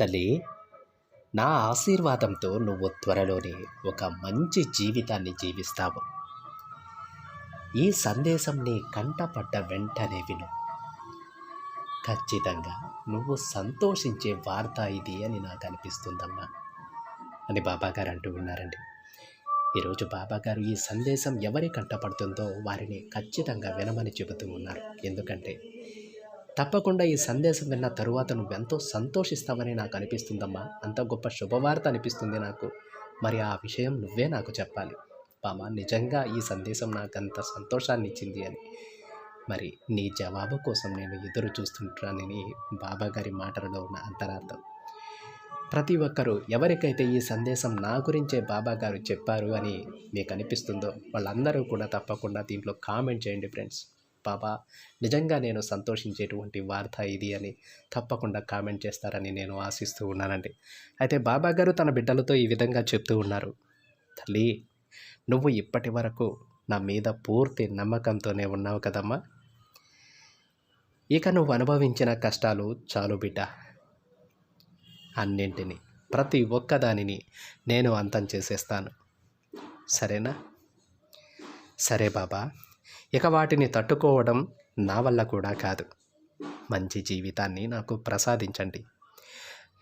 తల్లి నా ఆశీర్వాదంతో నువ్వు త్వరలోనే ఒక మంచి జీవితాన్ని జీవిస్తావు. ఈ సందేశం నీ కంటపడ్డ వెంటనే విను. ఖచ్చితంగా నువ్వు సంతోషించే వార్త ఇది అని నాకు అనిపిస్తుందమ్మా. అని బాబాగారు అంటూ ఉన్నారండి. ఈరోజు బాబాగారు ఈ సందేశం ఎవరి కంటపడుతుందో వారిని ఖచ్చితంగా వినమని చెబుతూ ఉన్నారు. ఎందుకంటే తప్పకుండా ఈ సందేశం విన్న తరువాత నువ్వెంతో సంతోషిస్తావని నాకు అనిపిస్తుందమ్మా. అంత గొప్ప శుభవార్త అనిపిస్తుంది నాకు. మరి ఆ విషయం నువ్వే నాకు చెప్పాలి. బామా నిజంగా ఈ సందేశం నాకు అంత సంతోషాన్ని ఇచ్చింది అని. మరి నీ జవాబు కోసం నేను ఎదురు చూస్తుంటానని బాబాగారి మాటలలో ఉన్న అంతరార్థం. ప్రతి ఒక్కరూ ఎవరికైతే ఈ సందేశం నా గురించే బాబాగారు చెప్పారు అని మీకు అనిపిస్తుందో వాళ్ళందరూ కూడా తప్పకుండా దీంట్లో కామెంట్ చేయండి ఫ్రెండ్స్. బాబా నిజంగా నేను సంతోషించేటువంటి వార్త ఇది అని తప్పకుండా కామెంట్ చేస్తారని నేను ఆశిస్తూ ఉన్నానండి. అయితే బాబా గారు తన బిడ్డలతో ఈ విధంగా చెప్తూ ఉన్నారు. తల్లి నువ్వు ఇప్పటి వరకు నా మీద పూర్తి నమ్మకంతోనే ఉన్నావు కదమ్మా. ఇక నువ్వు అనుభవించిన కష్టాలు చాలు బిడ్డ. అన్నింటినీ ప్రతి ఒక్కదానిని నేను అంతం చేసేస్తాను. సరేనా? సరే బాబా. ఇక వాటిని తట్టుకోవడం నా వల్ల కూడా కాదు. మంచి జీవితాన్ని నాకు ప్రసాదించండి.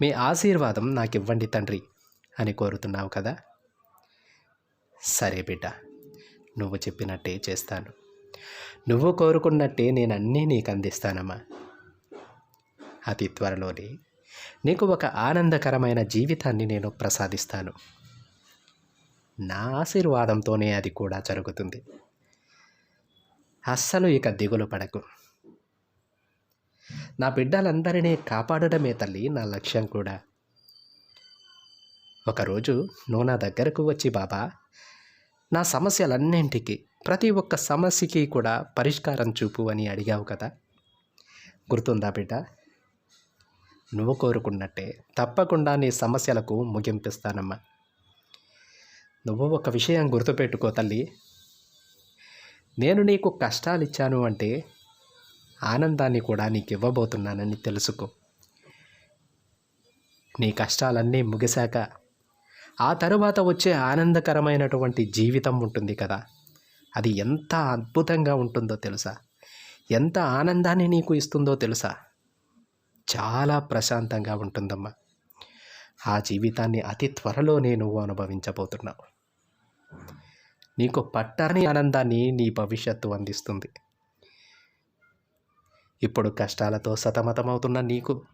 మీ ఆశీర్వాదం నాకు ఇవ్వండి తండ్రి అని కోరుతున్నావు కదా? సరే బిడ్డ నువ్వు చెప్పినట్టే చేస్తాను. నువ్వు కోరుకున్నట్టే నేను అన్నీ నీకు అందిస్తానమ్మా అతి త్వరలోనే నీకు ఒక ఆనందకరమైన జీవితాన్ని నేను ప్రసాదిస్తాను. నా ఆశీర్వాదంతోనే అది కూడా జరుగుతుంది. అస్సలు ఇక దిగులు పడకు. నా బిడ్డలందరినీ కాపాడడమే తల్లి నా లక్ష్యం కూడా. ఒకరోజు నువ్వు నా దగ్గరకు వచ్చి బాబా నా సమస్యలన్నింటికి ప్రతి ఒక్క సమస్యకి కూడా పరిష్కారం చూపు అని అడిగావు కదా. గుర్తుందా బిడ్డ? నువ్వు కోరుకున్నట్టే తప్పకుండా నీ సమస్యలకు ముగింపిస్తానమ్మా. నువ్వు ఒక విషయం గుర్తుపెట్టుకో తల్లి నేను నీకు కష్టాలు ఇచ్చాను అంటే ఆనందాన్ని కూడా నీకు ఇవ్వబోతున్నానని తెలుసుకో. నీ కష్టాలన్నీ ముగిశాక ఆ తరువాత వచ్చే ఆనందకరమైనటువంటి జీవితం ఉంటుంది కదా. అది ఎంత అద్భుతంగా ఉంటుందో తెలుసా? ఎంత ఆనందాన్ని నీకు ఇస్తుందో తెలుసా? చాలా ప్రశాంతంగా ఉంటుందమ్మా. ఆ జీవితాన్ని అతి త్వరలో నేను అనుభవించబోతున్నావు. నీకు పట్టని ఆనందాన్ని నీ భవిష్యత్తు అందిస్తుంది. ఇప్పుడు కష్టాలతో సతమతమవుతున్న నీకు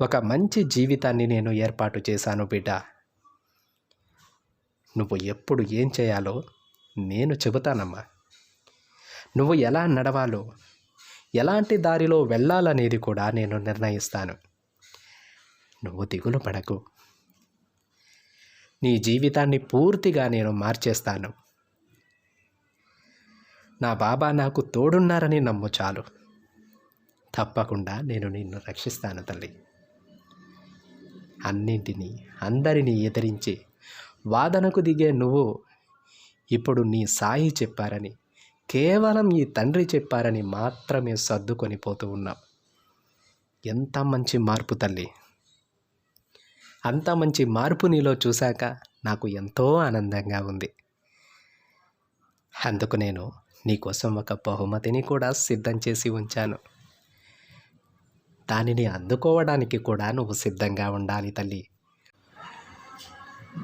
ఒక మంచి జీవితాన్ని నేను ఏర్పాటు చేశాను బిడ్డ. నువ్వు ఎప్పుడు ఏం చేయాలో నేను చెబుతానమ్మా. నువ్వు ఎలా నడవాలో ఎలాంటి దారిలో వెళ్ళాలనేది కూడా నేను నిర్ణయిస్తాను. నువ్వు దిగులు పడకు. నీ జీవితాన్ని పూర్తిగా నేను మార్చేస్తాను. నా బాబా నాకు తోడున్నారని నమ్ము చాలు. తప్పకుండా నేను నిన్ను రక్షిస్తాను తల్లి. అన్నింటినీ అందరినీ ఎదిరించి వాదనకు దిగే నువ్వు ఇప్పుడు నీ సాయి చెప్పారని కేవలం ఈ తండ్రి చెప్పారని మాత్రమే సర్దుకొని పోతూ ఉన్నాం. ఎంత మంచి మార్పు తల్లి. అంత మంచి మార్పు నీలో చూశాక నాకు ఎంతో ఆనందంగా ఉంది. అందుకు నేను నీకోసం ఒక బహుమతిని కూడా సిద్ధం చేసి ఉంచాను. దానిని అందుకోవడానికి కూడా నువ్వు సిద్ధంగా ఉండాలి తల్లి.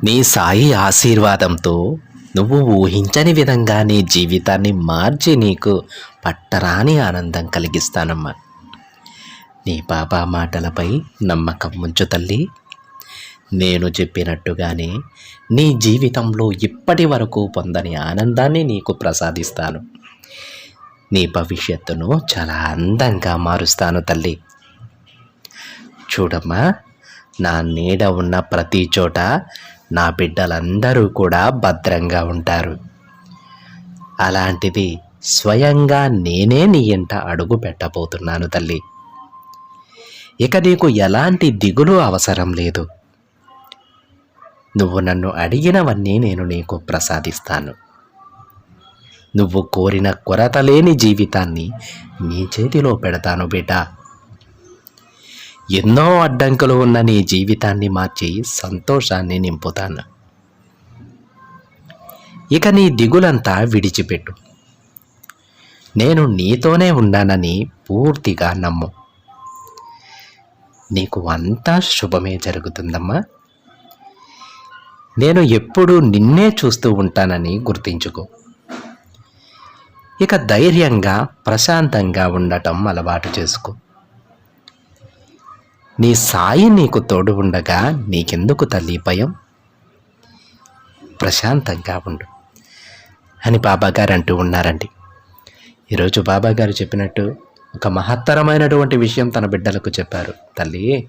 నీ సాయి ఆశీర్వాదంతో నువ్వు ఊహించని విధంగా నీ జీవితాన్ని మార్చి నీకు పట్టరాని ఆనందం కలిగిస్తానమ్మా. నీ బాబా మాటలపై నమ్మకం ఉంచు తల్లి. నేను చెప్పినట్టుగానే నీ జీవితంలో ఇప్పటి వరకు పొందని ఆనందాన్ని నీకు ప్రసాదిస్తాను. నీ భవిష్యత్తును చాలా అందంగా మారుస్తాను తల్లి. చూడమ్మా నా నీడ ఉన్న ప్రతి చోట నా బిడ్డలందరూ కూడా భద్రంగా ఉంటారు. అలాంటిది స్వయంగా నేనే నీ ఇంట అడుగు పెట్టబోతున్నాను తల్లి. ఇక నీకు ఎలాంటి దిగులు అవసరం లేదు. నువ్వు నన్ను అడిగినవన్నీ నేను నీకు ప్రసాదిస్తాను. నువ్వు కోరిన కొరత లేని జీవితాన్ని నీ చేతిలో పెడతాను బిడ్డ. ఎన్నో అడ్డంకులు ఉన్న నీ జీవితాన్ని మార్చి సంతోషాన్ని నింపుతాను. ఇక నీ దిగులంతా విడిచిపెట్టు. నేను నీతోనే ఉన్నానని పూర్తిగా నమ్ము. నీకు అంతా శుభమే జరుగుతుందమ్మా. నేను ఎప్పుడూ నిన్నే చూస్తూ ఉంటానని గుర్తించుకో. ఇక ధైర్యంగా ప్రశాంతంగా ఉండటం అలవాటు చేసుకో. నీ సాయి నీకు తోడు ఉండగా నీకెందుకు తల్లి భయం? ప్రశాంతంగా ఉండు. అని బాబాగారు అంటూ ఉన్నారండి. ఈరోజు బాబాగారు చెప్పినట్టు ఒక మహత్తరమైనటువంటి విషయం తన బిడ్డలకు చెప్పారు. తల్లి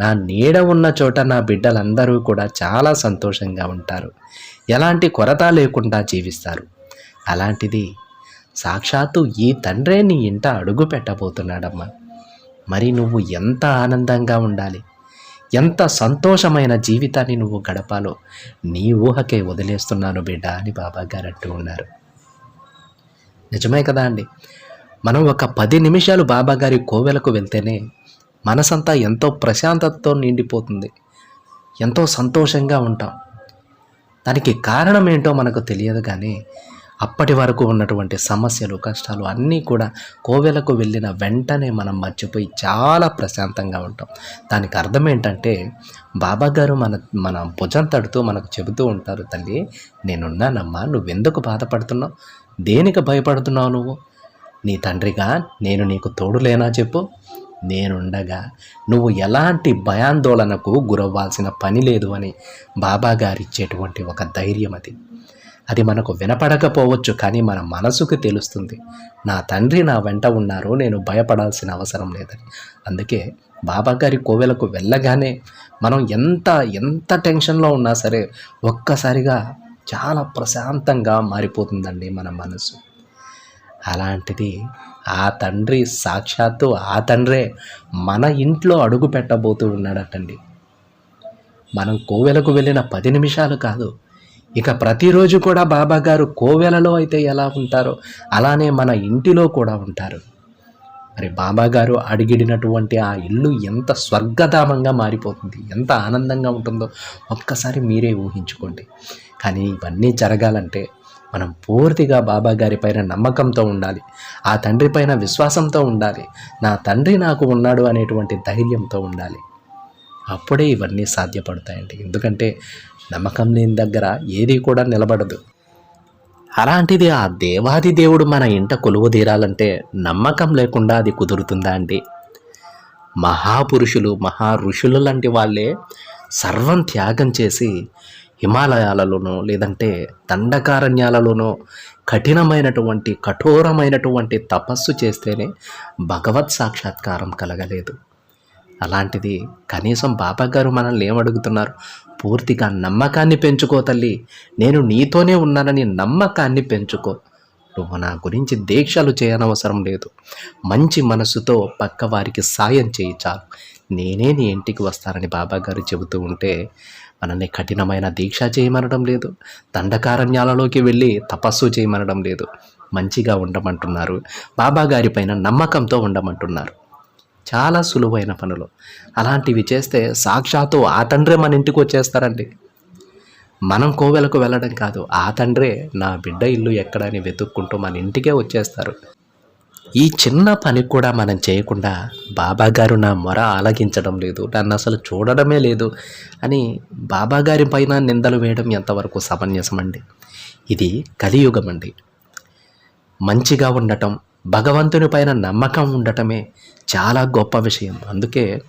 నా నీడ ఉన్న చోట నా బిడ్డలందరూ కూడా చాలా సంతోషంగా ఉంటారు. ఎలాంటి కొరత లేకుండా జీవిస్తారు. అలాంటిది సాక్షాత్తు ఈ తండ్రే నీ ఇంట అడుగు పెట్టబోతున్నాడమ్మా. మరి నువ్వు ఎంత ఆనందంగా ఉండాలి? ఎంత సంతోషమైన జీవితాన్ని నువ్వు గడపాలో నీ ఊహకే వదిలేస్తున్నాను బిడ్డ అని బాబా గారు అంటూ ఉన్నారు. నిజమే కదా అండి. మనం ఒక పది నిమిషాలు బాబాగారి కోవెలకు వెళ్తేనే మనసంతా ఎంతో ప్రశాంతతతో నిండిపోతుంది. ఎంతో సంతోషంగా ఉంటాం. దానికి కారణం ఏంటో మనకు తెలియదు కానీ అప్పటి వరకు ఉన్నటువంటి సమస్యలు కష్టాలు అన్నీ కూడా కోవెలకు వెళ్ళిన వెంటనే మనం మర్చిపోయి చాలా ప్రశాంతంగా ఉంటాం. దానికి అర్థం ఏంటంటే బాబా గారు మన మన భుజం తడుతూ మనకు చెబుతూ ఉంటారు తల్లి నేనున్నానమ్మా నువ్వెందుకు బాధపడుతున్నావు? దేనికి భయపడుతున్నావు నువ్వు? నీ తండ్రిగా నేను నీకు తోడు లేనా చెప్పు. నేనుండగా నువ్వు ఎలాంటి భయాందోళనకు గురవ్వాల్సిన పని లేదు అని బాబాగారిచ్చేటువంటి ఒక ధైర్యం అది. అది మనకు వినపడకపోవచ్చు కానీ మన మనసుకు తెలుస్తుంది. నా తండ్రి నా వెంట ఉన్నారు నేను భయపడాల్సిన అవసరం లేదని. అందుకే బాబాగారి కోవెలకు వెళ్ళగానే మనం ఎంత ఎంత టెన్షన్లో ఉన్నా సరే ఒక్కసారిగా చాలా ప్రశాంతంగా మారిపోతుందండి మన మనసు. అలాంటిది ఆ తండ్రి సాక్షాత్తు ఆ తండ్రే మన ఇంట్లో అడుగు పెట్టబోతూ ఉన్నాడటండి. మనం కోవెలకు వెళ్ళిన పది నిమిషాలు కాదు ఇక ప్రతిరోజు కూడా బాబా గారు కోవెలలో అయితే ఎలా ఉంటారో అలానే మన ఇంటిలో కూడా ఉంటారు. మరి బాబా గారు అడిగిడినటువంటి ఆ ఇల్లు ఎంత స్వర్గధామంగా మారిపోతుంది ఎంత ఆనందంగా ఉంటుందో ఒక్కసారి మీరే ఊహించుకోండి. కానీ ఇవన్నీ జరగాలంటే మనం పూర్తిగా బాబా గారి పైన నమ్మకంతో ఉండాలి ఆ తండ్రి పైన విశ్వాసంతో ఉండాలి నా తండ్రి నాకు ఉన్నాడు అనేటువంటి ధైర్యంతో ఉండాలి. అప్పుడే ఇవన్నీ సాధ్యపడతాయండి. ఎందుకంటే నమ్మకం లేని దగ్గర ఏది కూడా నిలబడదు. అలాంటిది ఆ దేవాది దేవుడు మన ఇంట కొలువు తీరాలంటే నమ్మకం లేకుండా అది కుదురుతుందా అండి? మహాపురుషులు మహా ఋషులు లాంటి వాళ్ళే సర్వం త్యాగం చేసి హిమాలయాలలోనో లేదంటే దండకారణ్యాలలోనో కఠినమైనటువంటి కఠోరమైనటువంటి తపస్సు చేస్తేనే భగవత్ సాక్షాత్కారం కలగలేదు. అలాంటిది కనీసం బాబా గారు మనల్ని ఏమడుగుతున్నారు? పూర్తిగా నమ్మకాన్ని పెంచుకో తల్లి. నేను నీతోనే ఉన్నానని నమ్మకాన్ని పెంచుకో. నువ్వు నా గురించి దీక్షలు చేయనవసరం లేదు. మంచి మనసుతో పక్క వారికి సాయం చేయి చాలు. నేనే నీ ఇంటికి వస్తానని బాబాగారు చెబుతూ ఉంటే మనల్ని కఠినమైన దీక్ష చేయమనడం లేదు. దండకారణ్యాలలోకి వెళ్ళి తపస్సు చేయమనడం లేదు. మంచిగా ఉండమంటున్నారు. బాబా గారి పైన నమ్మకంతో ఉండమంటున్నారు. చాలా సులువైన పనులు. అలాంటివి చేస్తే సాక్షాత్తు ఆ తండ్రే మన ఇంటికి వచ్చేస్తారండి. మనం కోవెలకు వెళ్ళడం కాదు. ఆ తండ్రే నా బిడ్డ ఇల్లు ఎక్కడని వెతుక్కుంటూ మన ఇంటికే వచ్చేస్తారు. ఈ చిన్న పని కూడా మనం చేయకుండా బాబాగారు నా మొర ఆలగించడం లేదు నన్ను అసలు చూడడమే లేదు అని బాబాగారి పైన నిందలు వేయడం ఎంతవరకు సమంజసం అండి ఇది కలియుగం అండి మంచిగా ఉండటం భగవంతుని పైన నమ్మకం ఉండటమే చాలా గొప్ప విషయం. అందుకే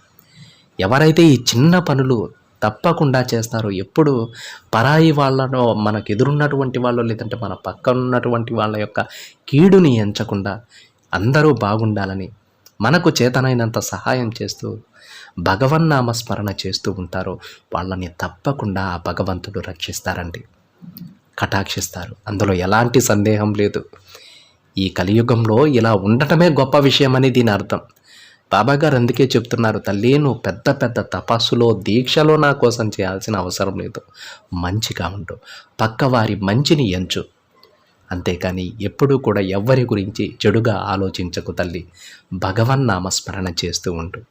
ఎవరైతే ఈ చిన్న పనులు తప్పకుండా చేస్తారో ఎప్పుడు పరాయి వాళ్ళను మనకు ఎదురున్నటువంటి వాళ్ళు లేదంటే మన పక్కన ఉన్నటువంటి వాళ్ళ యొక్క కీడుని ఎంచకుండా అందరూ బాగుండాలని మనకు చేతనైనంత సహాయం చేస్తూ భగవన్నామ స్మరణ చేస్తూ ఉంటారో వాళ్ళని తప్పకుండా ఆ భగవంతుడు రక్షిస్తారండి. కటాక్షిస్తారు. అందులో ఎలాంటి సందేహం లేదు. ఈ కలియుగంలో ఇలా ఉండటమే గొప్ప విషయం అని దీని అర్థం. బాబాగారు అందుకే చెప్తున్నారు తల్లి నువ్వు పెద్ద పెద్ద తపస్సులో దీక్షలో నా కోసం చేయాల్సిన అవసరం లేదు. మంచిగా ఉండు. పక్కవారి మంచిని ఎంచు. అంతేకాని ఎప్పుడూ కూడా ఎవ్వరి గురించి చెడుగా ఆలోచించకు తల్లి. భగవన్నామస్మరణ చేస్తూ ఉండు.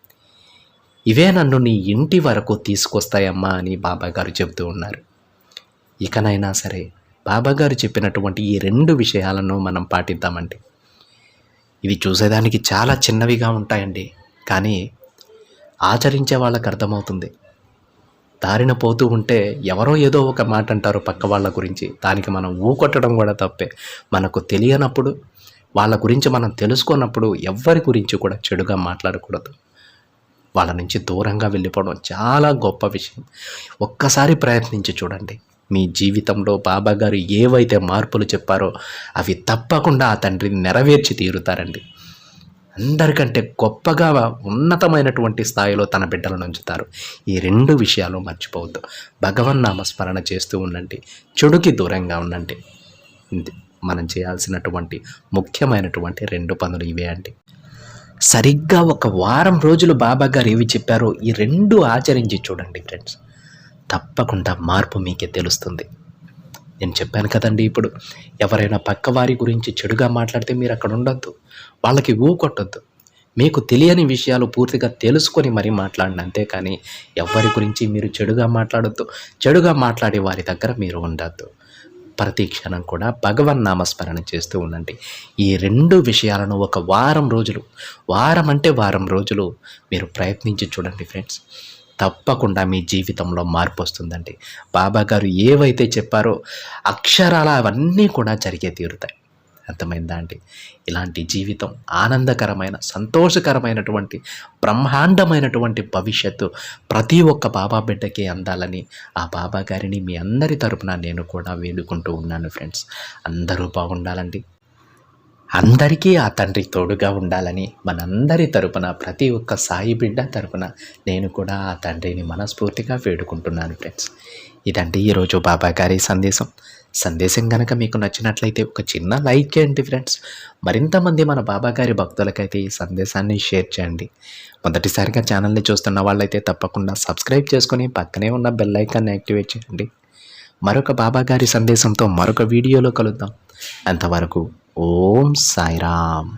ఇవే నన్ను నీ ఇంటి వరకు తీసుకొస్తాయమ్మా అని బాబాగారు చెబుతూ ఉన్నారు. ఇకనైనా సరే బాబాగారు చెప్పినటువంటి ఈ రెండు విషయాలను మనం పాటిద్దామండి. ఇవి చూసేదానికి చాలా చిన్నవిగా ఉంటాయండి. కానీ ఆచరించే వాళ్ళకు అర్థమవుతుంది. దారిన పోతూ ఉంటే ఎవరో ఏదో ఒక మాట అంటారు పక్క వాళ్ళ గురించి. దానికి మనం ఊకొట్టడం కూడా తప్పే. మనకు తెలియనప్పుడు వాళ్ళ గురించి మనం తెలుసుకున్నప్పుడు ఎవ్వరి గురించి కూడా చెడుగా మాట్లాడకూడదు. వాళ్ళ నుంచి దూరంగా వెళ్ళిపోవడం చాలా గొప్ప విషయం. ఒక్కసారి ప్రయత్నించి చూడండి. మీ జీవితంలో బాబాగారు ఏవైతే మార్పులు చెప్పారో అవి తప్పకుండా ఆ తండ్రిని నెరవేర్చి తీరుతారండి. అందరికంటే గొప్పగా ఉన్నతమైనటువంటి స్థాయిలో తన బిడ్డలను ఉంచుతారు. ఈ రెండు విషయాలు మర్చిపోవద్దు. భగవన్ నామస్మరణ చేస్తూ ఉండండి. చెడుకి దూరంగా ఉండండి. ఇది మనం చేయాల్సినటువంటి ముఖ్యమైనటువంటి రెండు పనులు ఇవే అండి. సరిగ్గా ఒక వారం రోజులు బాబా గారు ఏవి చెప్పారో ఈ రెండు ఆచరించి చూడండి ఫ్రెండ్స్. తప్పకుండా మార్పు మీకే తెలుస్తుంది. నేను చెప్పాను కదండి ఇప్పుడు. ఎవరైనా పక్కవారి గురించి చెడుగా మాట్లాడితే మీరు అక్కడ ఉండొద్దు. వాళ్ళకి ఊకొట్టొద్దు మీకు తెలియని విషయాలు పూర్తిగా తెలుసుకొని మరీ మాట్లాడండి అంతేకాని ఎవరి గురించి మీరు చెడుగా మాట్లాడొద్దు. చెడుగా మాట్లాడే వారి దగ్గర మీరు ఉండొద్దు. ప్రతి క్షణం కూడా భగవన్ నామస్మరణ చేస్తూ ఉండండి. ఈ రెండు విషయాలను ఒక వారం రోజులు వారం అంటే వారం రోజులు మీరు ప్రయత్నించి చూడండి ఫ్రెండ్స్. తప్పకుండా మీ జీవితంలో మార్పు వస్తుందండి. బాబా గారు ఏవైతే చెప్పారో అక్షరాల అవన్నీ కూడా జరిగే తీరుతాయి. అర్థమైందా అండి? ఇలాంటి జీవితం ఆనందకరమైన సంతోషకరమైనటువంటి బ్రహ్మాండమైనటువంటి భవిష్యత్తు ప్రతి ఒక్క బాబా బిడ్డకి అందాలని ఆ బాబా గారిని మీ అందరి తరపున నేను కూడా వేడుకుంటూ ఉన్నాను ఫ్రెండ్స్. అందరూ బాగుండాలండి. అందరికీ ఆ తండ్రి తోడుగా ఉండాలని మనందరి తరపున ప్రతి ఒక్క సాయి బిడ్డ తరపున నేను కూడా ఆ తండ్రిని మనస్ఫూర్తిగా వేడుకుంటున్నాను ఫ్రెండ్స్. ఇదండి ఈరోజు బాబా గారి సందేశం. సందేశం కనుక మీకు నచ్చినట్లయితే ఒక చిన్న లైక్ చేయండి ఫ్రెండ్స్. మరింతమంది మన బాబా గారి భక్తులకైతే ఈ సందేశాన్ని షేర్ చేయండి. మొదటిసారిగా ఛానల్ని చూస్తున్న వాళ్ళైతే తప్పకుండా సబ్స్క్రైబ్ చేసుకుని పక్కనే ఉన్న బెల్ ఐకాన్ని యాక్టివేట్ చేయండి. మరొక బాబా గారి సందేశంతో మరొక వీడియోలో కలుద్దాం. అంతవరకు ఓం సాయిరామ్.